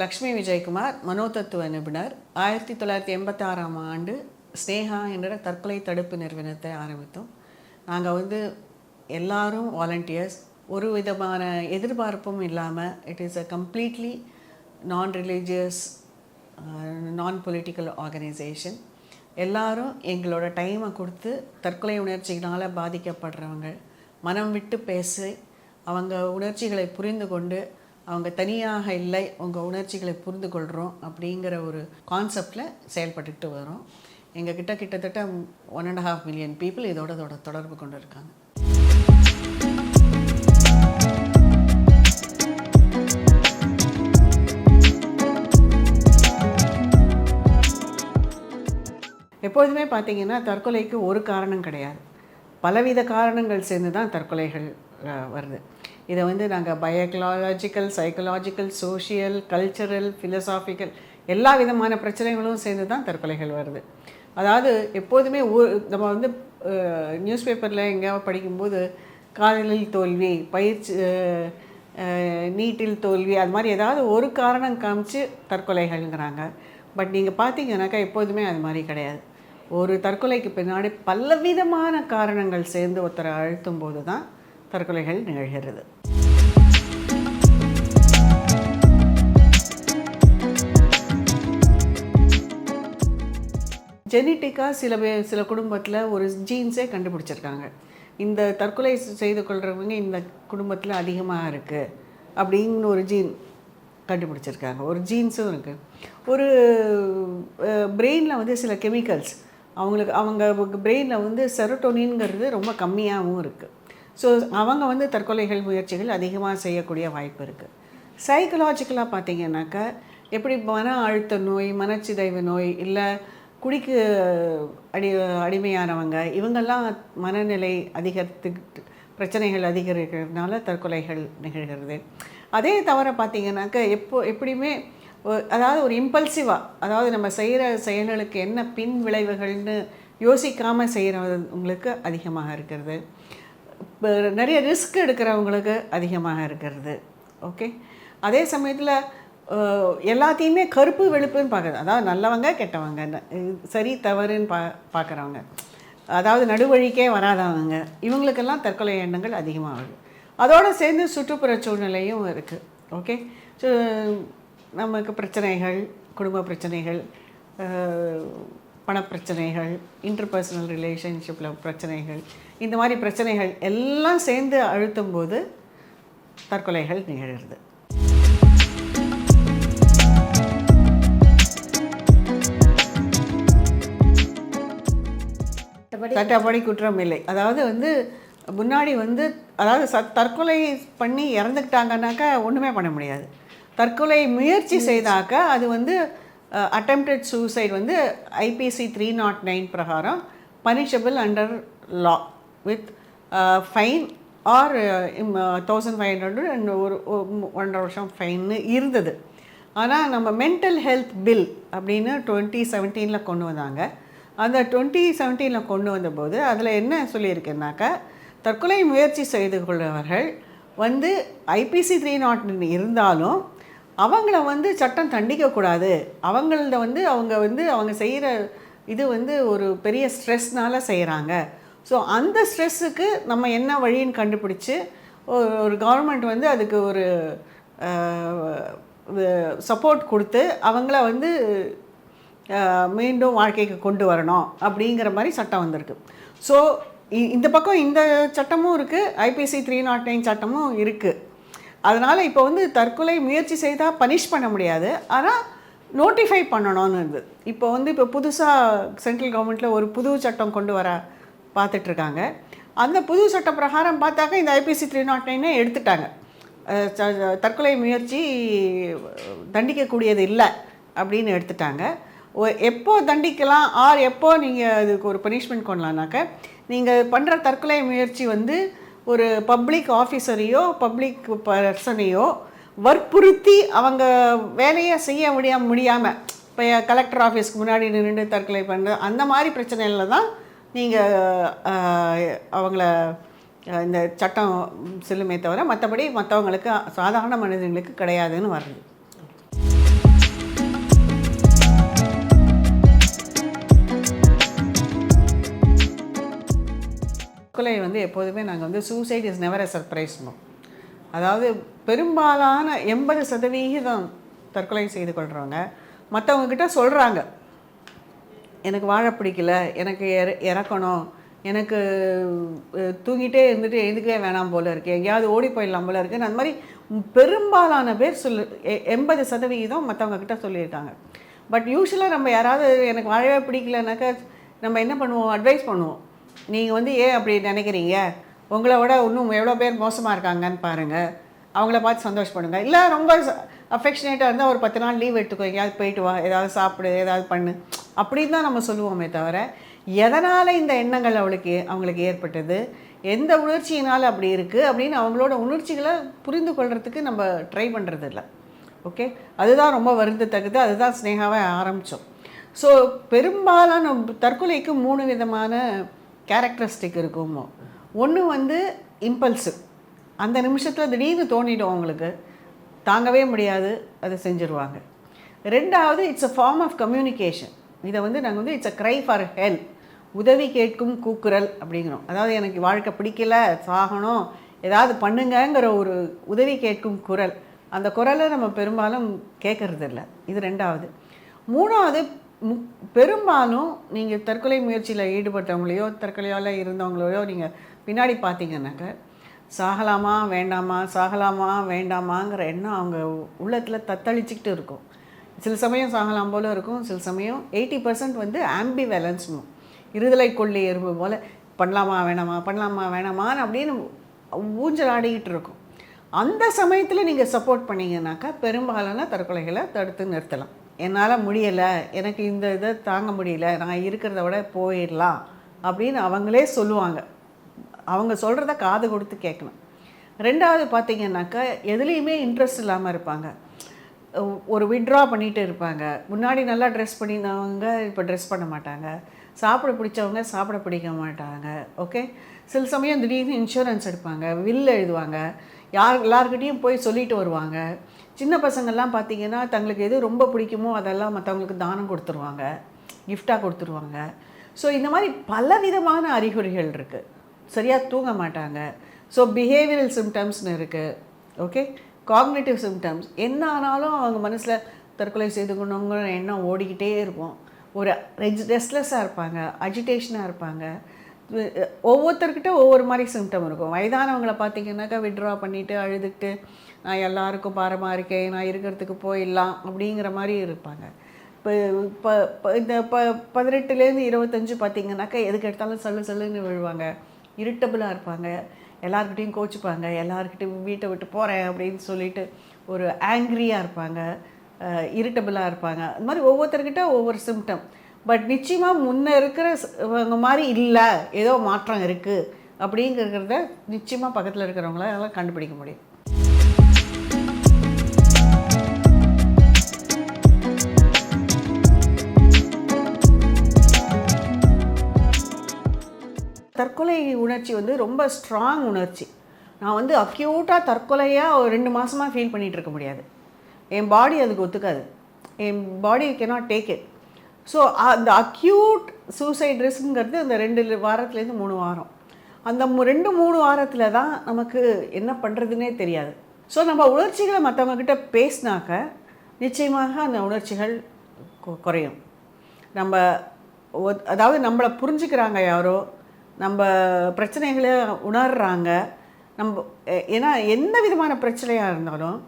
லக்ஷ்மி விஜயகுமார் மனோதத்துவ நிபுணர். ஆயிரத்தி தொள்ளாயிரத்தி எண்பத்தி ஆறாம் ஆண்டு ஸ்னேகா என்ற தற்கொலை தடுப்பு நிறுவனத்தை ஆரம்பித்தோம். நாங்கள் வந்து எல்லாரும் வாலண்டியர்ஸ் ஒரு விதமான எதிர்பார்ப்பும் இல்லாமல் it is a completely non religious non political organisation எல்லாரும் எங்களோட டைமை கொடுத்து தற்கொலை உணர்ச்சிகளால் பாதிக்கப்படுறவங்க மனம் விட்டு பேசி அவங்க உணர்ச்சிகளை புரிந்து கொண்டு அவங்க தனியாக இல்லை உங்கள் உணர்ச்சிகளை புரிந்து கொள்கிறோம் அப்படிங்கிற ஒரு கான்செப்டில் செயல்பட்டுக்கிட்டு வரோம். எங்கள் கிட்ட கிட்டத்தட்ட one and half million people இதோட இதோட தொடர்பு கொண்டு இருக்காங்க. எப்போதுமே பார்த்தீங்கன்னா தற்கொலைக்கு ஒரு காரணம் கிடையாது. பலவித காரணங்கள் சேர்ந்து தான் தற்கொலைகள் வருது. இதை வந்து நாங்கள் biological psychological social cultural philosophical எல்லா விதமான பிரச்சனைகளும் சேர்ந்து தான் தற்கொலைகள் வருது. அதாவது எப்போதுமே ஊ- நம்ம வந்து நியூஸ் பேப்பரில் எங்கேயாவது படிக்கும்போது காதலில் தோல்வி பயிற்சி நீட்டில் தோல்வி அது மாதிரி ஏதாவது ஒரு காரணம் காமிச்சு தற்கொலைகள்ங்கிறாங்க. பட் நீங்கள் பார்த்தீங்கன்னாக்கா எப்போதுமே அது மாதிரி கிடையாது. ஒரு தற்கொலைக்கு பின்னாடி பலவிதமான காரணங்கள் சேர்ந்து ஒருத்தரை அழுத்தும் போது தான் தற்கொலைகள் நிகழ்கிறது. ஜெனட்டிக்காக சில பே சில குடும்பத்தில் ஒரு ஜீன்ஸே கண்டுபிடிச்சிருக்காங்க. இந்த தற்கொலை செய்து கொள்கிறவங்க இந்த குடும்பத்தில் அதிகமாக இருக்குது அப்படின்னு ஒரு ஜீன் கண்டுபிடிச்சிருக்காங்க. ஒரு ஜீன்ஸும் இருக்குது ஒரு பிரெயினில் வந்து சில கெமிக்கல்ஸ். அவங்களுக்கு அவங்க பிரெயினில் வந்து செரோட்டோனின்ங்கிறது ரொம்ப கம்மியாகவும் இருக்குது ஸோ அவங்க வந்து தற்கொலைகள் முயற்சிகள் அதிகமாக செய்யக்கூடிய வாய்ப்பு இருக்குது சைக்கலாஜிக்கலாக பார்த்தீங்கன்னாக்கா எப்படி மன அழுத்த நோய் மனச்சிதைவு நோய் இல்லை குடிக்கு அடி அடிமையானவங்க இவங்கெல்லாம் மனநிலை அதிகரித்து பிரச்சனைகள் அதிகரிக்கிறதுனால தற்கொலைகள் நிகழ்கிறது. அதே தவிர பார்த்திங்கனாக்கா எப்போ எப்படியுமே அதாவது ஒரு இம்பல்சிவாக அதாவது நம்ம செய்கிற செயல்களுக்கு என்ன பின் விளைவுகள்னு யோசிக்காமல் செய்கிறவங்களுக்கு அதிகமாக இருக்கிறது. நிறைய ரிஸ்க் எடுக்கிறவங்களுக்கு அதிகமாக இருக்கிறது. ஓகே அதே சமயத்தில் எல்லாத்தையுமே கருப்பு வெளுப்புன்னு பார்க்குறது. அதாவது நல்லவங்க கெட்டவங்க. சரி தவறுன்னு பா பார்க்குறவங்க. அதாவது நடுவழிக்கே வராதவங்க. இவங்களுக்கெல்லாம் தற்கொலை எண்ணங்கள் அதிகமாகுது. அதோடு சேர்ந்து சுற்றுப்புற சூழ்நிலையும் இருக்குது ஓகே நமக்கு பிரச்சனைகள் குடும்ப பிரச்சனைகள் பணப்பிரச்சனைகள் இன்டர்பர்சனல் ரிலேஷன்ஷிப்பில் பிரச்சனைகள் இந்த மாதிரி பிரச்சனைகள் எல்லாம் சேர்ந்து அழுத்தும் போது தற்கொலைகள் நிகழ்கிறது. சட்டப்படி குற்றம் இல்லை. அதாவது வந்து முன்னாடி வந்து அதாவது ச தற்கொலை பண்ணி இறந்துக்கிட்டாங்கன்னாக்கா ஒன்றுமே பண்ண முடியாது. தற்கொலை முயற்சி. செய்தாக்க அது வந்து அட்டம்ப்டட் சூசைட் வந்து ஐபிசி த்ரீ நாட் நைன் பிரகாரம் punishable under law with fine or thousand five hundred and ஒரு ஒன்றரை வருஷம் ஃபைன்னு இருந்தது. ஆனால் நம்ம மென்டல் ஹெல்த் பில் அப்படின்னு டுவெண்ட்டி செவன்டீனில் கொண்டு வந்தாங்க. அந்த டுவெண்ட்டி செவன்டீனில் கொண்டு வந்தபோது அதில் என்ன சொல்லியிருக்கேன்னாக்கா தற்கொலை முயற்சி செய்து கொள்பவர்கள் வந்து ஐபிசி த்ரீ நாட் இருந்தாலும் அவங்கள வந்து சட்டம் தண்டிக்கக்கூடாது. அவங்கள வந்து அவங்க வந்து அவங்க செய்கிற இது வந்து ஒரு பெரிய ஸ்ட்ரெஸ்னால் செய்கிறாங்க ஸோ அந்த ஸ்ட்ரெஸ்ஸுக்கு நம்ம என்ன வழின்னு கண்டுபிடிச்சு ஒரு ஒரு கவர்மெண்ட் வந்து அதுக்கு ஒரு சப்போர்ட் கொடுத்து அவங்கள வந்து மீண்டும் வாழ்க்கைக்கு கொண்டு வரணும் அப்படிங்கிற மாதிரி சட்டம் வந்திருக்கு. ஸோ இந்த பக்கம் இந்த சட்டமும் இருக்குது ஐபிசி த்ரீ நாட் நைன் சட்டமும் இருக்குது அதனால் இப்போ வந்து தற்கொலை முயற்சி செய்தால் பனிஷ் பண்ண முடியாது. ஆனால் நோட்டிஃபை பண்ணணும்னு இருந்தது இப்போ வந்து இப்போ புதுசாக சென்ட்ரல் கவர்மெண்ட்டில் ஒரு புது சட்டம் கொண்டு வர பார்த்துட்ருக்காங்க அந்த புது சட்ட பிரகாரம் பார்த்தாக்க இந்த ஐபிசி த்ரீ நாட் நைனே எடுத்துட்டாங்க. ச- தற்கொலை முயற்சி தண்டிக்கக்கூடியது இல்லை அப்படின்னு எடுத்துட்டாங்க. எப்போ தண்டிக்கலாம்? ஆர் எப்போ நீங்கள் அதுக்கு ஒரு பனிஷ்மெண்ட் கொள்ளலாம்னாக்க நீங்கள் பண்ணுற தற்கொலை முயற்சி வந்து ஒரு பப்ளிக் ஆஃபீஸரையோ பப்ளிக் பர்சனையோ வற்புறுத்தி அவங்க வேலையை செய்ய முடிய முடியாமல் இப்போ கலெக்டர் ஆஃபீஸ்க்கு முன்னாடி நின்று தற்கொலை பண்ண அந்த மாதிரி பிரச்சனைகளில் தான் நீங்கள் அவங்கள இந்த சட்டம் செல்லுமே தவிர மற்றபடி மற்றவங்களுக்கு சாதாரண மனிதர்களுக்கு கிடையாதுன்னு வருது தற்கொலை வந்து எப்போதுமே நாங்கள் வந்து சூசைட் இஸ் நெவர் எ சர்ப்ரைஸ்னோம் அதாவது பெரும்பாலான எண்பது சதவிகிதம் தற்கொலை செய்து கொள்கிறவங்க மற்றவங்கக்கிட்ட சொல்கிறாங்க எனக்கு வாழ பிடிக்கல எனக்கு இற இறக்கணும் எனக்கு தூங்கிட்டே இருந்துட்டு எதுக்கே வேணாம் போல இருக்குது எங்கேயாவது ஓடி போயிடலாம் போல இருக்குன்னு அந்த மாதிரி பெரும்பாலான பேர் சொல்லு எ- எண்பது சதவிகிதம் மற்றவங்கக்கிட்ட சொல்லியிருக்காங்க. பட் யூஸ்வலாக நம்ம யாராவது எனக்கு வாழவே பிடிக்கலனாக்கா நம்ம என்ன பண்ணுவோம் அட்வைஸ் பண்ணுவோம். நீங்கள் வந்து ஏன் அப்படி நினைக்கிறீங்க? உங்களை விட இன்னும் எவ்வளோ பேர் மோசமாக இருக்காங்கன்னு பாருங்கள் அவங்கள பார்த்து சந்தோஷப்படுங்க. இல்லை ரொம்ப அஃபெக்ஷனேட்டாக இருந்தால் ஒரு பத்து நாள் லீவ் எடுத்துக்கோ எங்கேயாவது போயிட்டு வா. ஏதாவது சாப்பிடு ஏதாவது பண்ணு. அப்படின்னு தான் நம்ம சொல்லுவோமே தவிர எதனால் இந்த எண்ணங்கள் அவளுக்கு அவங்களுக்கு ஏற்பட்டது? எந்த உணர்ச்சியினால் அப்படி இருக்குது அப்படின்னு அவங்களோட உணர்ச்சிகளை புரிந்து கொள்கிறதுக்கு நம்ம ட்ரை பண்ணுறது இல்லை ஓகே அதுதான் ரொம்ப வருந்தத்தக்கது. அதுதான் ஸ்னேகாவை ஆரம்பித்தோம் ஸோ பெரும்பாலான தற்கொலைக்கு மூணு விதமான கேரக்டரிஸ்டிக் இருக்கும்? ஒன்று வந்து இம்பல்ஸு அந்த நிமிஷத்தில் திடீர்னு தோண்டிடும் அவங்களுக்கு தாங்கவே முடியாது அதை செஞ்சுருவாங்க. ரெண்டாவது it's a form of communication இதை வந்து நாங்கள் வந்து it's a cry for help உதவி கேட்கும் கூக்குரல் அப்படிங்கிறோம். அதாவது எனக்கு வாழ்க்கை பிடிக்கல சாகணும் ஏதாவது பண்ணுங்கங்கிற ஒரு உதவி கேட்கும் குரல். அந்த குரலை நம்ம பெரும்பாலும் கேட்கறதில்ல. இது ரெண்டாவது. மூணாவது முக் பெரும்பாலும் நீங்கள் தற்கொலை முயற்சியில் ஈடுபட்டவங்களையோ தற்கொலையால் இருந்தவங்களையோ நீங்கள் பின்னாடி பார்த்தீங்கன்னாக்க சாகலாமா வேண்டாமா சாகலாமா வேண்டாமாங்கிற எண்ணம் அவங்க உள்ளத்தில் தத்தளிச்சிக்கிட்டு இருக்கும். சில சமயம் சாகலாம் போல இருக்கும் சில சமயம் எயிட்டி பர்சன்ட் வந்து ஆம்பி வேலன்ஸ்னும் இருதலை கொள்ளி எறும்பு போல் பண்ணலாமா வேணாமா பண்ணலாமா வேணாமான்னு அப்படின்னு ஊஞ்சல் ஆடிக்கிட்டு இருக்கும். அந்த சமயத்தில் நீங்கள் சப்போர்ட் பண்ணீங்கன்னாக்கா பெரும்பாலான தற்கொலைகளை தடுத்து நிறுத்தலாம். என்னால் முடியலை எனக்கு இந்த இதை தாங்க முடியல நான் இருக்கிறத விட போயிடலாம் அப்படின்னு அவங்களே சொல்லுவாங்க. அவங்க சொல்கிறத காது கொடுத்து கேட்கணும். ரெண்டாவது பார்த்தீங்கன்னாக்கா எதுலேயுமே இன்ட்ரெஸ்ட் இல்லாமல் இருப்பாங்க. ஒரு விட்ரா பண்ணிகிட்டு இருப்பாங்க. முன்னாடி நல்லா ட்ரெஸ் பண்ணியிருந்தவங்க இப்போ ட்ரெஸ் பண்ண மாட்டாங்க. சாப்பிட பிடிச்சவங்க சாப்பிட பிடிக்க மாட்டாங்க. ஓகே சில சமயம் திடீர்னு இன்சூரன்ஸ் எடுப்பாங்க வில் எழுதுவாங்க. யார் எல்லாருக்கிட்டேயும் போய் சொல்லிட்டு வருவாங்க. சின்ன பசங்கள்லாம் பார்த்தீங்கன்னா தங்களுக்கு எது ரொம்ப பிடிக்குமோ அதெல்லாம் மற்றவங்களுக்கு தானம் கொடுத்துருவாங்க. கிஃப்டாக கொடுத்துருவாங்க. ஸோ இந்த மாதிரி பல விதமான அறிகுறிகள் இருக்குது சரியாக தூங்க மாட்டாங்க. ஸோ பிஹேவியரல் சிம்டம்ஸ்னு இருக்குது ஓகே காக்னேட்டிவ் சிம்டம்ஸ் என்ன ஆனாலும் அவங்க மனசில் தற்கொலை செய்துக்கணுங்கிற எண்ணம் ஓடிக்கிட்டே இருக்கும். ஒரு ரெஜ் ரெஸ்ட்லெஸ்ஸாக இருப்பாங்க அஜிடேஷனாக இருப்பாங்க. ஒவ்வொருத்தர்கிட்ட ஒவ்வொரு மாதிரி சிம்டம் இருக்கும். வயதானவங்களை பார்த்தீங்கன்னாக்கா விட்ரா பண்ணிவிட்டு அழுதுகிட்டு நான் எல்லாருக்கும் பாரமாக இருக்கேன் நான் இருக்கிறதுக்கு போயிடலாம் அப்படிங்கிற மாதிரி இருப்பாங்க. இப்போ இப்போ இப்போ இந்த ப பதினெட்டுலேருந்து இருபத்தஞ்சு பார்த்தீங்கன்னாக்கா எதுக்கு எடுத்தாலும் சல்லு சல்லுன்னு விழுவாங்க. இரிட்டபிளாக இருப்பாங்க. எல்லாருக்கிட்டையும் கோச்சிப்பாங்க. எல்லாருக்கிட்டையும் வீட்டை விட்டு போகிறேன் அப்படின்னு சொல்லிட்டு ஒரு ஆங்க்ரியாக இருப்பாங்க. இரிட்டபிளாக இருப்பாங்க. அந்த மாதிரி ஒவ்வொருத்தர்கிட்ட ஒவ்வொரு சிம்டம் பட் நிச்சயமாக முன்னே இருக்கிற மாதிரி இல்லை. ஏதோ மாற்றம் இருக்குது அப்படிங்கிறத நிச்சயமாக பக்கத்தில் இருக்கிறவங்களால கண்டுபிடிக்க முடியும். தற்கொலை உணர்ச்சி வந்து ரொம்ப ஸ்ட்ராங் உணர்ச்சி. நான் வந்து அக்யூட்டாக தற்கொலையாக ஒரு ரெண்டு மாதமாக ஃபீல் பண்ணிகிட்டு இருக்க முடியாது. என் பாடி அதுக்கு ஒத்துக்காது. என் body cannot take it so அந்த அக்யூட் சூசைட் ரிஸ்க்குங்கிறது அந்த ரெண்டு வாரத்துலேருந்து மூணு வாரம். அந்த மு- ரெண்டு மூணு வாரத்தில் தான் நமக்கு என்ன பண்ணுறதுனே தெரியாது. ஸோ நம்ம உணர்ச்சிகளை மற்றவங்கக்கிட்ட பேசினாக்க நிச்சயமாக அந்த உணர்ச்சிகள் குறையும். நம்ம அதாவது நம்மளை புரிஞ்சுக்கிறாங்க யாரோ நம்ம பிரச்சனைகளை உணர்றாங்க நம்ம ஏன்னா எந்த விதமான பிரச்சனையாக இருந்தாலும்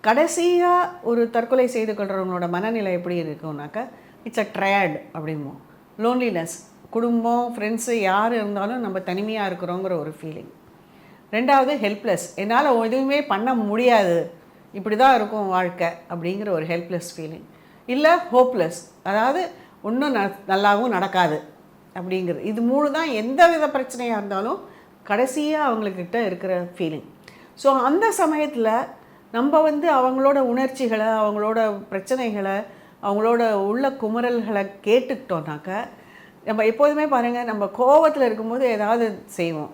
கடைசியாக ஒரு தற்கொலை செய்து கொள்கிறவங்களோட மனநிலை எப்படி இருக்கும்னாக்கா இட்ஸ் அ ட்ரையட் அப்படிம்போம் லோன்லினஸ் குடும்பம் ஃப்ரெண்ட்ஸு யார் இருந்தாலும் நம்ம தனிமையாக இருக்கிறோங்கிற ஒரு ஃபீலிங் ரெண்டாவது ஹெல்ப்லெஸ் என்னால் எதுவுமே பண்ண முடியாது. இப்படி தான் இருக்கும் வாழ்க்கை அப்படிங்கிற ஒரு ஹெல்ப்லெஸ் ஃபீலிங் இல்லை ஹோப்லெஸ் அதாவது ஒன்றும் ந நல்லாவும் நடக்காது அப்படிங்கிறது. இது மூணு தான் எந்த வித பிரச்சனையாக இருந்தாலும் கடைசியாக அவங்கக்கிட்ட இருக்கிற ஃபீலிங் ஸோ அந்த சமயத்தில் நம்ம வந்து அவங்களோட உணர்ச்சிகளை அவங்களோட பிரச்சனைகளை அவங்களோட உள்ள குமுறல்களை கேட்டுக்கிட்டோம்னாக்க நம்ம எப்போதுமே பாருங்கள் நம்ம கோவத்தில் இருக்கும்போது ஏதாவது செய்வோம்.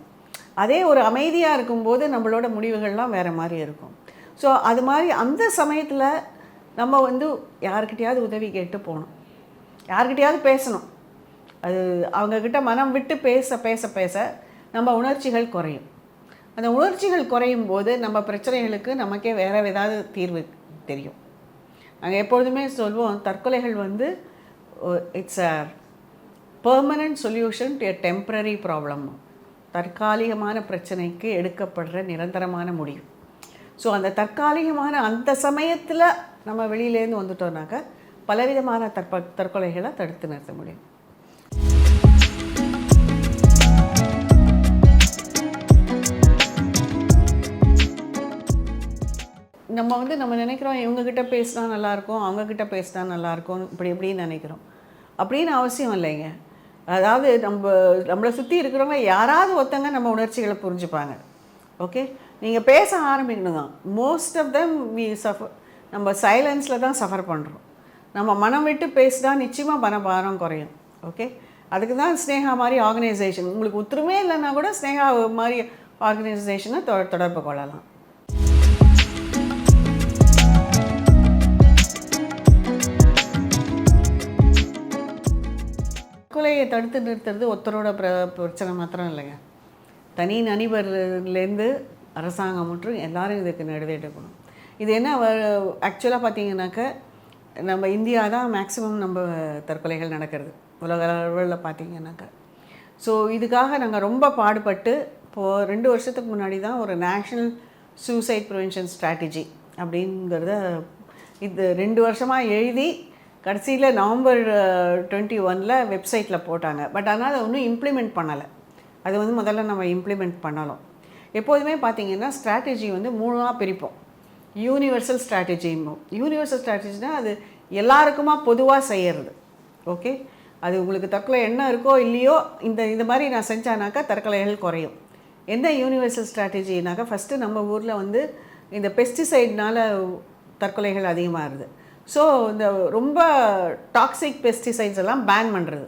அதே ஒரு அமைதியாக இருக்கும்போது நம்மளோட முடிவுகள்லாம் வேறு மாதிரி இருக்கும். ஸோ அது மாதிரி அந்த சமயத்தில் நம்ம வந்து யாருக்கிட்டையாவது உதவி கேட்டு போகணும். யாருக்கிட்டையாவது பேசணும். அது அவங்கக்கிட்ட மனம் விட்டு பேச பேச பேச நம்ம உணர்ச்சிகள் குறையும். அந்த உணர்ச்சிகள் குறையும் போது நம்ம பிரச்சனைகளுக்கு நமக்கே வேறு ஏதாவது தீர்வு தெரியும். நாங்கள் எப்பொழுதுமே சொல்வோம் தற்கொலைகள் வந்து it's a permanent solution to a temporary problem தற்காலிகமான பிரச்சனைக்கு எடுக்கப்படுற நிரந்தரமான முடிவு. ஸோ அந்த தற்காலிகமான அந்த சமயத்தில் நம்ம வெளியிலேருந்து வந்துட்டோம்னாக்க பலவிதமான தற்ப தற்கொலைகளை தடுத்து நிறுத்த முடியும். நம்ம வந்து நம்ம நினைக்கிறோம் இவங்கக்கிட்ட பேசினா நல்லாயிருக்கும் அவங்கக்கிட்ட பேசினா நல்லாயிருக்கும் இப்படி இப்படின்னு நினைக்கிறோம். அப்படின்னு அவசியம் இல்லைங்க. அதாவது நம்ம நம்மளை சுற்றி இருக்கிறவங்க யாராவது ஒருத்தங்க நம்ம உணர்ச்சிகளை புரிஞ்சுப்பாங்க. ஓகே? நீங்கள் பேச ஆரம்பிக்கணுங்க தான் most of them we suffer நம்ம சைலன்ஸில் தான் சஃபர் பண்ணுறோம் நம்ம மனம் விட்டு பேசினா நிச்சயமாக மனபாரம் குறையும். ஓகே? அதுக்கு தான் ஸ்னேகா மாதிரி ஆர்கனைசேஷன் உங்களுக்கு ஒத்துருமே இல்லைன்னா கூட ஸ்னேகா மாதிரி ஆர்கனைசேஷனை தொ தொடர்பு கொள்ளலாம். கொலையை தடுத்து நிறுத்துறது ஒருத்தரோட பிர பிரச்சனை மாத்திரம் இல்லைங்க. தனி நனிபர்லேருந்து அரசாங்கம் மற்றும் எல்லாரும் இதுக்கு நடுவே எடுக்கணும் இது என்ன ஆக்சுவலாக பார்த்தீங்கன்னாக்க நம்ம இந்தியா தான் மேக்ஸிமம் நம்ம தற்கொலைகள் நடக்கிறது. உலக அளவில் பார்த்தீங்கன்னாக்க. ஸோ இதுக்காக நாங்கள் ரொம்ப பாடுபட்டு இப்போது ரெண்டு வருஷத்துக்கு முன்னாடி தான் ஒரு நேஷ்னல் சூசைட் ப்ரிவென்ஷன் ஸ்ட்ராட்டஜி அப்படிங்கிறத இது ரெண்டு வருஷமாக எழுதி கடைசியில் நவம்பர் டுவெண்ட்டி ஒனில் வெப்சைட்டில் போட்டாங்க. பட் ஆனால் அதை ஒன்றும் இம்ப்ளிமெண்ட் பண்ணலை. அது வந்து முதல்ல நம்ம இம்ப்ளிமெண்ட் பண்ணலாம் எப்போதுமே பார்த்தீங்கன்னா ஸ்ட்ராட்டஜி வந்து மூணாக பிரிப்போம். யூனிவர்சல் ஸ்ட்ராட்டஜிம்போம் யூனிவர்சல் ஸ்ட்ராட்டஜினால் அது எல்லாருக்குமா பொதுவாக செய்கிறது ஓகே? அது உங்களுக்கு தற்கொலை என்ன இருக்கோ இல்லையோ இந்த இந்த மாதிரி நான் செஞ்சானாக்கா தற்கொலைகள் குறையும். எந்த யூனிவர்சல் ஸ்ட்ராட்டஜினாக்கா ஃபஸ்ட்டு நம்ம ஊரில் வந்து இந்த பெஸ்டிசைட்னால தற்கொலைகள் அதிகமாகுது. ஸோ இந்த ரொம்ப டாக்ஸிக் பெஸ்டிசைட்ஸ் எல்லாம் பேன் பண்ணுறது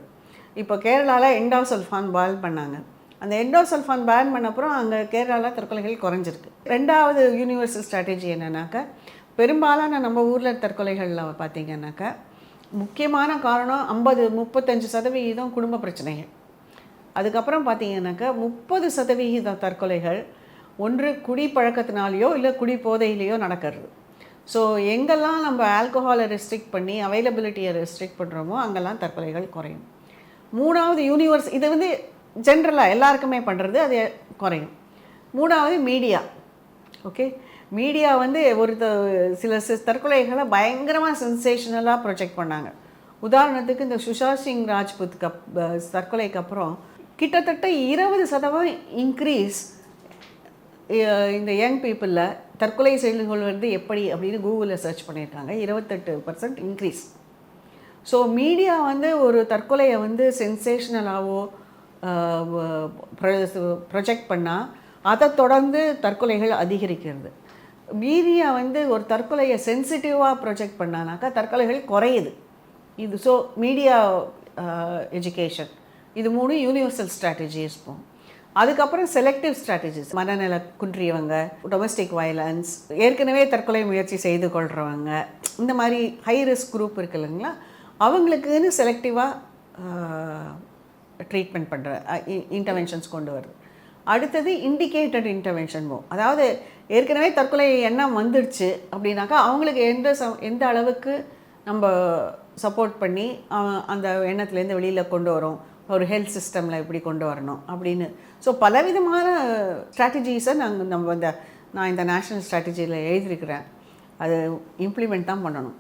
இப்போ கேரளாவில் எண்டோசல்ஃபான் பால் பண்ணாங்க. அந்த எண்டோசல்ஃபான் பேன் பண்ண அப்புறம் அங்கே கேரளாவில் தற்கொலைகள் குறைஞ்சிருக்கு. ரெண்டாவது யூனிவர்சல் ஸ்ட்ராட்டஜி என்னன்னாக்கா பெரும்பாலான நம்ம ஊரில் தற்கொலைகளில் பார்த்தீங்கன்னாக்கா முக்கியமான காரணம் ஐம்பது முப்பத்தஞ்சு சதவிகிதம் குடும்ப பிரச்சனைகள். அதுக்கப்புறம் பார்த்தீங்கன்னாக்கா முப்பது சதவிகிதம் தற்கொலைகள் ஒன்று குடி பழக்கத்தினாலேயோ இல்லை குடி போதையிலேயோ நடக்கிறது. ஸோ எங்கெல்லாம் நம்ம ஆல்கஹாலை ரெஸ்ட்ரிக்ட் பண்ணி அவைலபிலிட்டியை ரெஸ்ட்ரிக்ட் பண்ணுறோமோ அங்கெல்லாம் தற்கொலைகள் குறையும். மூணாவது யூனிவர்ஸ் இது வந்து ஜென்ரலாக எல்லாருக்குமே பண்ணுறது அது குறையும். மூணாவது மீடியா ஓகே மீடியா வந்து ஒரு சில தற்கொலைகளை பயங்கரமாக சென்சேஷனலாக ப்ரொஜெக்ட் பண்ணாங்க. உதாரணத்துக்கு இந்த சுஷாந்த் சிங் ராஜ்புத் கப் தற்கொலைக்கு அப்புறம் கிட்டத்தட்ட இருபது சதவீதம் இன்க்ரீஸ் இந்த யங் பீப்புளில் தற்கொலை செய்து கொள்வது எப்படி அப்படின்னு கூகுளில் சர்ச் பண்ணியிருக்காங்க. இருபத்தெட்டு பர்சன்ட் இன்க்ரீஸ் ஸோ மீடியா வந்து ஒரு தற்கொலையை வந்து சென்சேஷனலாகவோ ப்ரொஜெக்ட் பண்ணால் அதை தொடர்ந்து தற்கொலைகள் அதிகரிக்கிறது. மீடியா வந்து ஒரு தற்கொலையை சென்சிட்டிவாக ப்ரொஜெக்ட் பண்ணானாக்கா தற்கொலைகள் குறையுது. இது ஸோ மீடியா எஜுகேஷன் இது மூணு யூனிவர்சல் ஸ்ட்ராட்டஜிஸ் போகும். அதுக்கப்புறம் செலக்டிவ் ஸ்ட்ராட்டஜிஸ் மனநல குன்றியவங்க டொமஸ்டிக் வயலன்ஸ் ஏற்கனவே தற்கொலை முயற்சி செய்து கொள்கிறவங்க இந்த மாதிரி ஹை ரிஸ்க் குரூப் இருக்கு இல்லைங்களா? அவங்களுக்குன்னு செலக்டிவாக ட்ரீட்மெண்ட் பண்ணுற இன்டர்வென்ஷன்ஸ் கொண்டு வருது. அடுத்தது இண்டிகேட்டட் இன்டர்வென்ஷன் அதாவது ஏற்கனவே தற்கொலை எண்ணம் வந்துடுச்சு அப்படின்னாக்கா அவங்களுக்கு எந்த ச எந்த அளவுக்கு நம்ம சப்போர்ட் பண்ணி அந்த எண்ணத்துலேருந்து வெளியில் கொண்டு வரோம்? ஒரு ஹெல்த் சிஸ்டமில் எப்படி கொண்டு வரணும் அப்படின்னு. ஸோ பலவிதமான ஸ்ட்ராட்டஜிஸை நாங்கள் நம்ம இந்த நான் இந்த நேஷ்னல் ஸ்ட்ராட்டஜியில் எழுதியிருக்கிறேன். அது இம்ப்ளிமெண்ட் தான் பண்ணணும்.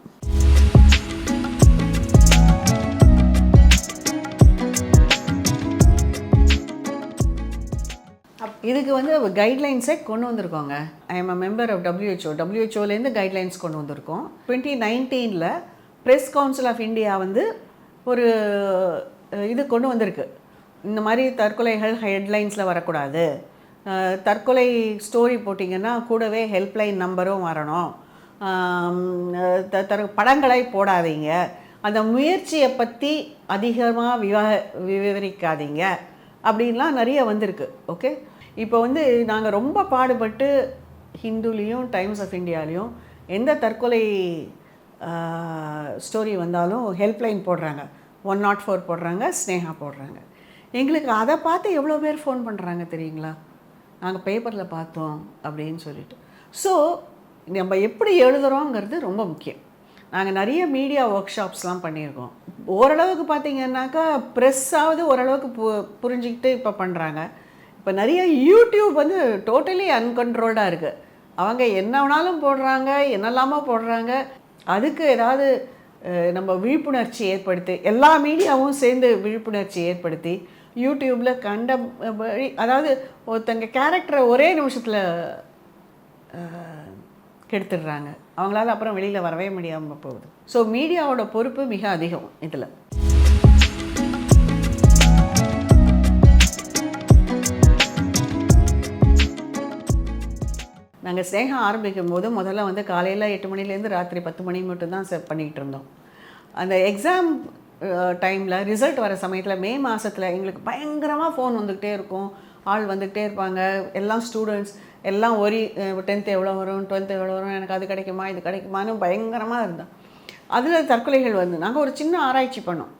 இதுக்கு வந்து கைட்லைன்ஸே கொண்டு வந்திருக்கோங்க. I am a member of WHO டபிள்யூஹெச்ஓலேருந்து guidelines கொண்டு வந்திருக்கோம். டுவெண்ட்டி நைன்டீனில் ப்ரெஸ் கவுன்சில் ஆஃப் இந்தியா வந்து ஒரு இது கொண்டு வந்திருக்கு. இந்த மாதிரி தற்கொலைகள் ஹெட்லைன்ஸில் வரக்கூடாது. தற்கொலை ஸ்டோரி போட்டிங்கன்னா கூடவே ஹெல்ப்லைன் நம்பரும் வரணும். த தர படங்களை போடாதீங்க. அந்த முயற்சியை பற்றி அதிகமாக விவா விவரிக்காதீங்க. அப்படின்லாம் நிறைய வந்திருக்கு. ஓகே இப்போ வந்து நாங்கள் ரொம்ப பாடுபட்டு ஹிந்துலேயும் டைம்ஸ் ஆஃப் இந்தியாலேயும் எந்த தற்கொலை ஸ்டோரி வந்தாலும் ஹெல்ப்லைன் போடுறாங்க. ஒன் நாட் ஃபோர் போடுறாங்க ஸ்னேகா போடுறாங்க. எங்களுக்கு அதை பார்த்து எவ்வளோ பேர் ஃபோன் பண்ணுறாங்க தெரியுங்களா? நாங்கள் பேப்பரில் பார்த்தோம் அப்படின்னு சொல்லிட்டு. ஸோ நம்ம எப்படி எழுதுகிறோங்கிறது ரொம்ப முக்கியம். நாங்கள் நிறைய மீடியா ஒர்க் ஷாப்ஸ்லாம் பண்ணியிருக்கோம். ஓரளவுக்கு பார்த்தீங்கன்னாக்கா ப்ரெஸ்ஸாவது ஓரளவுக்கு பு புரிஞ்சுக்கிட்டு இப்போ பண்ணுறாங்க இப்போ நிறைய யூடியூப் வந்து டோட்டலி அன்கண்ட்ரோல்டாக இருக்குது அவங்க என்ன வேணாலும் போடுறாங்க என்னெல்லாமோ போடுறாங்க. அதுக்கு ஏதாவது நம்ம விழிப்புணர்ச்சி ஏற்படுத்தி எல்லா மீடியாவும் சேர்ந்து விழிப்புணர்ச்சி ஏற்படுத்தி யூடியூப்பில் கண்ட வழி அதாவது ஒருத்தங்க கேரக்டரை ஒரே நிமிஷத்தில் கெடுத்துடுறாங்க. அவங்களால அப்புறம் வெளியில் வரவே முடியாமல் போகுது. ஸோ மீடியாவோட பொறுப்பு மிக அதிகம் இதில். நாங்கள் ஸ்னேகம் ஆரம்பிக்கும் போது முதல்ல வந்து காலையில் எட்டு மணிலேருந்து ராத்திரி பத்து மணி மட்டும்தான் செ பண்ணிக்கிட்டு இருந்தோம். அந்த எக்ஸாம் டைமில் ரிசல்ட் வர சமயத்தில் மே மாதத்தில் எங்களுக்கு பயங்கரமாக ஃபோன் வந்துக்கிட்டே இருக்கும். ஆள் வந்துக்கிட்டே இருப்பாங்க. எல்லாம் ஸ்டூடெண்ட்ஸ் எல்லாம் ஒரி டென்த்து எவ்வளோ வரும் டுவெல்த்து எவ்வளோ வரும் எனக்கு அது கிடைக்குமா இது கிடைக்குமான்னு பயங்கரமாக இருந்தோம். அதில் தற்கொலைகள் வந்து நாங்கள் ஒரு சின்ன ஆராய்ச்சி பண்ணோம்.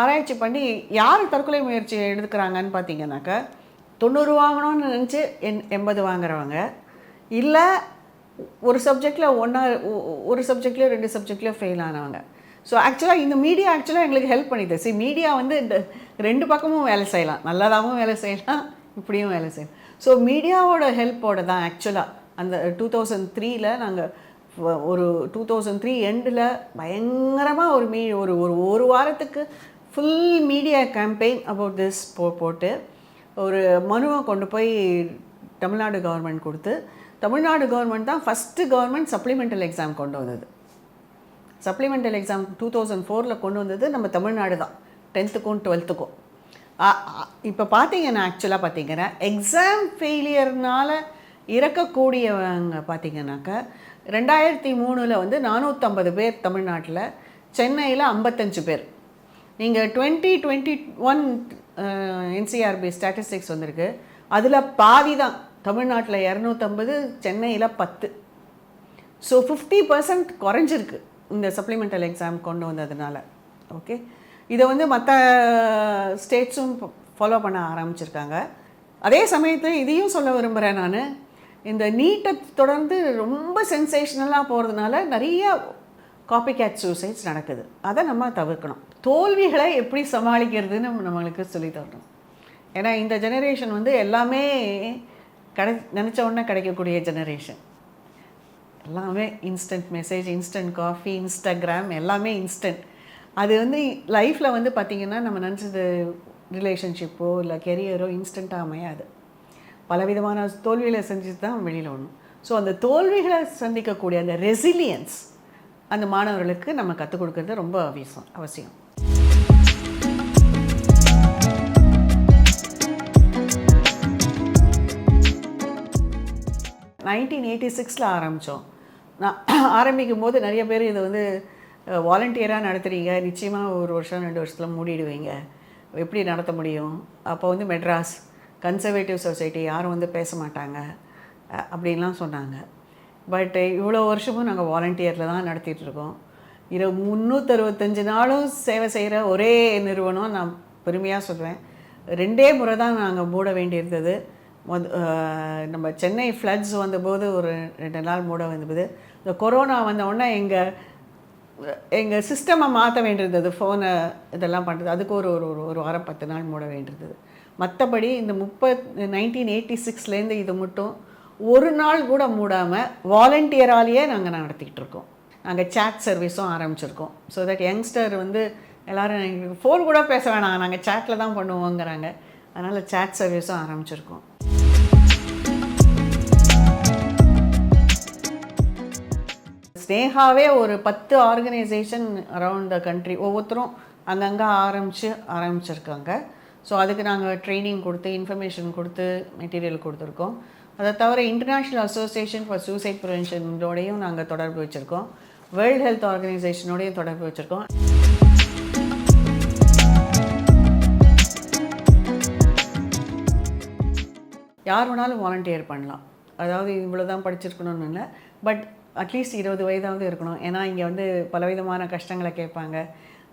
ஆராய்ச்சி பண்ணி யார் தற்கொலை முயற்சி எடுத்துக்கிறாங்கன்னு பார்த்தீங்கன்னாக்கா தொண்ணூறு வாங்கணும்னு நினச்சி எண் எண்பது வாங்குறவங்க இல்லை ஒரு சப்ஜெக்டில் ஒன்றா ஒரு சப்ஜெக்ட்லேயோ ரெண்டு சப்ஜெக்ட்லேயோ ஃபெயில் ஆனவங்க. ஸோ ஆக்சுவலாக இந்த மீடியா ஆக்சுவலாக எங்களுக்கு ஹெல்ப் பண்ணிது. சி மீடியா வந்து இந்த ரெண்டு பக்கமும் வேலை செய்யலாம். நல்லதாகவும் வேலை செய்யலாம் இப்படியும் வேலை செய்யலாம். ஸோ மீடியாவோட ஹெல்ப்போட தான் ஆக்சுவலாக அந்த டூ தௌசண்ட் த்ரீயில் நாங்கள் ஒரு டூ தௌசண்ட் த்ரீ எண்டில் பயங்கரமாக ஒரு மீ ஒரு ஒரு ஒரு வாரத்துக்கு full media campaign about this போ போட்டு ஒரு மனுவை கொண்டு போய் தமிழ்நாடு கவர்மெண்ட் கொடுத்து தமிழ்நாடு கவர்மெண்ட் தான் ஃபஸ்ட்டு கவர்மெண்ட் சப்ளிமெண்டல் எக்ஸாம் கொண்டு வந்தது. சப்ளிமெண்டல் எக்ஸாம் டூ தௌசண்ட் ஃபோரில் கொண்டு வந்தது நம்ம தமிழ்நாடு தான். டென்த்துக்கும் டுவெல்த்துக்கும் இப்போ பார்த்தீங்கன்னா ஆக்சுவலாக பார்த்தீங்கன்னா எக்ஸாம் ஃபெயிலியர்னால் இறக்கக்கூடியவங்க பார்த்தீங்கன்னாக்கா ரெண்டாயிரத்தி மூணில் வந்து நானூற்றம்பது பேர் தமிழ்நாட்டில் சென்னையில் ஐம்பத்தஞ்சு பேர். நீங்கள் twenty twenty one NCRB statistics வந்திருக்கு. அதில் பாதி தான் தமிழ்நாட்டில் இரநூத்தம்பது சென்னையில் பத்து. ஸோ ஃபிஃப்டி பர்சன்ட் குறைஞ்சிருக்கு இந்த சப்ளிமெண்டல் எக்ஸாம் கொண்டு வந்ததுனால. ஓகே இதை வந்து மற்ற ஸ்டேட்ஸும் ஃபாலோ பண்ண ஆரம்பிச்சிருக்காங்க. அதே சமயத்தில் இதையும் சொல்ல விரும்புகிறேன் நான். இந்த நீட்டை தொடர்ந்து ரொம்ப சென்சேஷனலாக போகிறதுனால நிறைய காப்பி கேட் சூசைட்ஸ் நடக்குது. அதை நம்ம தவிர்க்கணும். தோல்விகளை எப்படி சமாளிக்கிறதுன்னு நம்மளுக்கு சொல்லி தரணும். ஏன்னா இந்த ஜெனரேஷன் வந்து எல்லாமே கிடை நினச்ச உடனே கிடைக்கக்கூடிய ஜெனரேஷன் எல்லாமே instant message instant coffee Instagram எல்லாமே இன்ஸ்டன்ட் அது வந்து லைஃப்பில் வந்து பார்த்திங்கன்னா நம்ம நினச்சது ரிலேஷன்ஷிப்போ இல்லை கெரியரோ இன்ஸ்டண்ட்டாக அமையாது. பலவிதமான தோல்விகளை செஞ்சுட்டு தான் வெளியில் வரணும். ஸோ அந்த தோல்விகளை சந்திக்கக்கூடிய அந்த ரெசிலியன்ஸ் அந்த மாணவர்களுக்கு நம்ம கற்றுக் கொடுக்கறது ரொம்ப அவசியம் அவசியம். நைன்டீன் எயிட்டி சிக்ஸில் ஆரம்பித்தோம் நான் ஆரம்பிக்கும் போது நிறைய பேர் இதை வந்து வாலண்டியராக நடத்துகிறீங்க நிச்சயமாக ஒரு வருஷம் ரெண்டு வருஷத்தில் மூடிடுவீங்க. எப்படி நடத்த முடியும்? அப்போ வந்து மெட்ராஸ் கன்சர்வேட்டிவ் சொசைட்டி யாரும் வந்து பேச மாட்டாங்க. அப்படின்லாம் சொன்னாங்க. பட் இவ்வளோ வருஷமும் நாங்கள் வாலண்டியரில் தான் நடத்திட்டுருக்கோம் இரு முந்நூற்றறுபத்தஞ்சு நாளும் சேவை செய்கிற ஒரே நிறுவனம் நான் பெருமையாக சொல்கிறேன் ரெண்டே முறை தான் நாங்கள் மூட வேண்டியிருந்தது. நம்ம சென்னை ஃப்ளட்ஸ் வந்தபோது ஒரு ரெண்டு நாள் மூட வந்தபோது இந்த கொரோனா வந்த எங்கள் எங்கள் சிஸ்டமை மாற்ற வேண்டியிருந்தது ஃபோனை இதெல்லாம் பண்ணுறது அதுக்கு ஒரு ஒரு ஒரு ஒரு வாரம் பத்து நாள் மூட வேண்டியிருந்தது. மற்றபடி இந்த முப்பத் நைன்டீன் எயிட்டி சிக்ஸ்லேருந்து இது மட்டும் ஒரு நாள் கூட மூடாமல் வாலண்டியராலேயே நாங்கள் நடத்திக்கிட்டு இருக்கோம் நாங்கள் சேட் சர்வீஸும் ஆரம்பிச்சிருக்கோம். ஸோ தட் யங்ஸ்டர் வந்து எல்லோரும் எங்களுக்கு ஃபோன் கூட பேச வேணாம். நாங்கள் சேட்டில் தான் பண்ணுவோங்கிறாங்க அதனால் சேட் சர்வீஸும் ஆரம்பிச்சிருக்கோம். ஸ்னேகாவே ஒரு பத்து ஆர்கனைசேஷன் அரவுண்ட் த கண்ட்ரி ஒவ்வொருத்தரும் அங்கங்கே ஆரம்பித்து ஆரம்பிச்சிருக்காங்க. ஸோ அதுக்கு நாங்கள் ட்ரைனிங் கொடுத்து இன்ஃபர்மேஷன் கொடுத்து மெட்டீரியல் கொடுத்துருக்கோம். அதை தவிர இன்டர்நேஷ்னல் அசோசியேஷன் ஃபார் சூசைட் ப்ரிவென்ஷனோடையும் நாங்கள் தொடர்பு வச்சுருக்கோம். வேர்ல்டு ஹெல்த் ஆர்கனைசேஷனோடையும் தொடர்பு வச்சுருக்கோம். யார் வேணாலும் வாலண்டியர் பண்ணலாம். அதாவது இவ்வளோ தான் படிச்சிருக்கணும்னு இல்லை. பட் அட்லீஸ்ட் இருபது வயதாவது இருக்கணும். ஏன்னா இங்கே வந்து பலவிதமான கஷ்டங்களை கேட்பாங்க.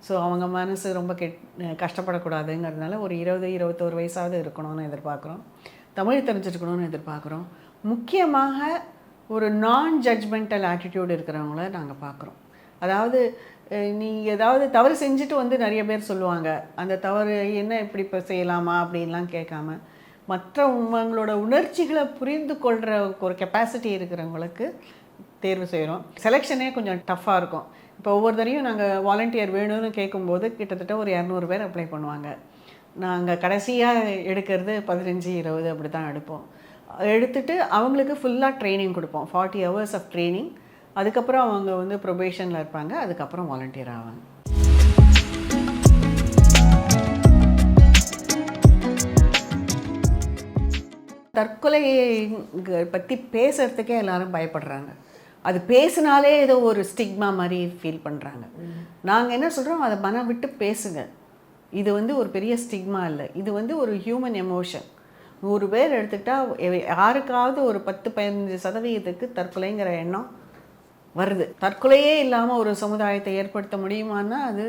ஸோ அவங்க மனசு ரொம்ப கெட் கஷ்டப்படக்கூடாதுங்கிறதுனால ஒரு இருபது இருபத்தோரு வயசாவது இருக்கணும்னு எதிர்பார்க்குறோம். தமிழ் தெரிஞ்சிருக்கணும்னு எதிர்பார்க்குறோம். முக்கியமாக ஒரு நான் ஜட்ஜ்மெண்டல் ஆட்டிடியூட் இருக்கிறவங்கள நாங்கள் பார்க்குறோம். அதாவது நீ ஏதாவது தவறு செஞ்சுட்டு வந்து நிறைய பேர் சொல்லுவாங்க. அந்த தவறு என்ன இப்படி இப்போ செய்யலாமா அப்படின்லாம் கேட்காம மற்றவங்களோட உணர்ச்சிகளை புரிந்து கொள்கிற ஒரு கெப்பாசிட்டி இருக்கிறவங்களுக்கு தேர்வு செய்கிறோம். செலெக்ஷனே கொஞ்சம் டஃப்பாக இருக்கும். இப்போ ஒவ்வொரு தடையும் நாங்கள் வாலண்டியர் வேணும்னு கேட்கும்போது கிட்டத்தட்ட ஒரு இரநூறு பேர் அப்ளை பண்ணுவாங்க. நாங்கள் கடைசியாக எடுக்கிறது பதினஞ்சு இருபது அப்படி தான் எடுப்போம். எடுத்துட்டு அவங்களுக்கு ஃபுல்லாக ட்ரைனிங் கொடுப்போம். ஃபார்ட்டி ஹவர்ஸ் ஆஃப் ட்ரைனிங் அதுக்கப்புறம் அவங்க வந்து ப்ரொபேஷனில் இருப்பாங்க. அதுக்கப்புறம் வாலண்டியர் ஆவாங்க. தற்கொலையை பற்றி பேசுகிறதுக்கே எல்லாரும் பயப்படுறாங்க. அது பேசினாலே ஏதோ ஒரு ஸ்டிக்மா மாதிரி ஃபீல் பண்ணுறாங்க நாங்கள் என்ன சொல்கிறோம் அதை மனம் விட்டு பேசுங்க. இது வந்து ஒரு பெரிய ஸ்டிக்மா இல்லை. இது வந்து ஒரு ஹியூமன் எமோஷன் நூறு பேர் எடுத்துக்கிட்டால் யாருக்காவது ஒரு பத்து பதினஞ்சு சதவீதத்துக்கு தற்கொலைங்கிற எண்ணம் வருது. தற்கொலையே இல்லாமல் ஒரு சமுதாயத்தை ஏற்படுத்த முடியுமான்னா அது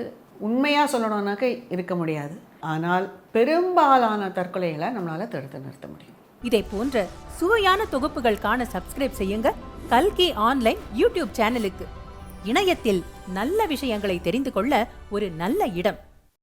உண்மையாக சொல்லணும்னாக்க இருக்க முடியாது. ஆனால் பெரும்பாலான தற்கொலைகளை நம்மளால் தடுத்து நிறுத்த முடியும். இதை போன்ற சுவையான தொகுப்புகள் காண சப்ஸ்கிரைப் செய்யுங்க. கல்கி ஆன்லைன் யூடியூப் சேனலுக்கு இணையத்தில் நல்ல விஷயங்களை தெரிந்து கொள்ள ஒரு நல்ல இடம்.